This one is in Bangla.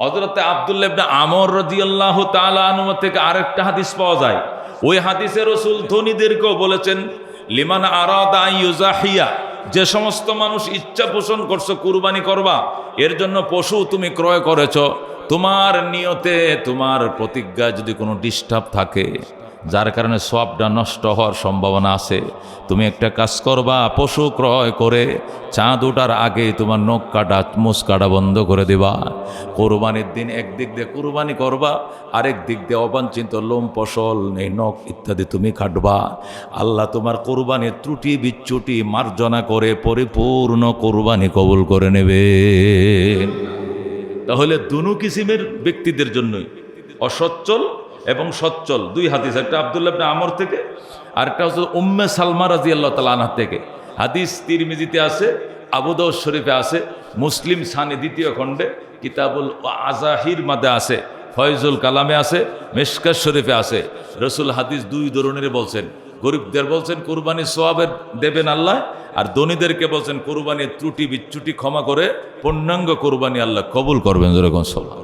হজরতে আবদুল্লাবনা আমর রাজিয়াল্লাহ তালানুম থেকে আরেকটা হাদিস পাওয়া যায়। ওই হাদিসে রসুল ধনীদেরকেও বলেছেন, লিমান আরাদা ইউজাহিয়া যে সমস্ত মানুষ ইচ্ছা পোষণ করছ, কুরবানি করবা, এর জন্য পশু তুমি ক্রয় করেছ, তোমার নিয়তে তোমার প্রতিজ্ঞা যদি কোনো ডিস্টার্ব থাকে। যার কারণে সবটা নষ্ট হওয়ার সম্ভাবনা আছে। তুমি একটা কাজ করবা, পশু ক্রয় করে চাঁদ ওঠার আগে তোমার নখ কাটা মুস কাটা বন্ধ করে দেবা। কোরবানির দিন একদিক দিয়ে কোরবানি করবা, আরেক দিক দিয়ে অবাঞ্ছিত লোম, ফসল, এই নখ ইত্যাদি তুমি কাটবা। আল্লাহ তোমার কোরবানির ত্রুটি বিচ্যুটি মার্জনা করে পরিপূর্ণ কোরবানি কবুল করে নেবে। তাহলে দুনু কিসিমের ব্যক্তিদের জন্যই? অসচ্ছল এবং সচ্ছল। দুই হাদিস, একটা আবদুল্লাহ ইবনে আমর থেকে, আরেকটা হচ্ছে উম্মে সালমা রাজি আল্লাহ তালা থেকে। হাদিস তিরমিজিতে আছে আবুদাউ শরীফে আছে, মুসলিম সানে দ্বিতীয় খণ্ডে, কিতাবুল আজাহির মাদে আছে, ফয়জুল কালামে আছে মেশকার শরীফে আছে। রসুল হাদিস দুই ধরনের বলছেন, গরিবদের বলছেন কোরবানি সোয়াবের দেবেন আল্লাহ, আর ধনীদেরকে বলছেন, কোরবানির ত্রুটি বিচ্যুটি ক্ষমা করে পূর্ণাঙ্গ কোরবানি আল্লাহ কবুল করবেন, যেরকম সবাই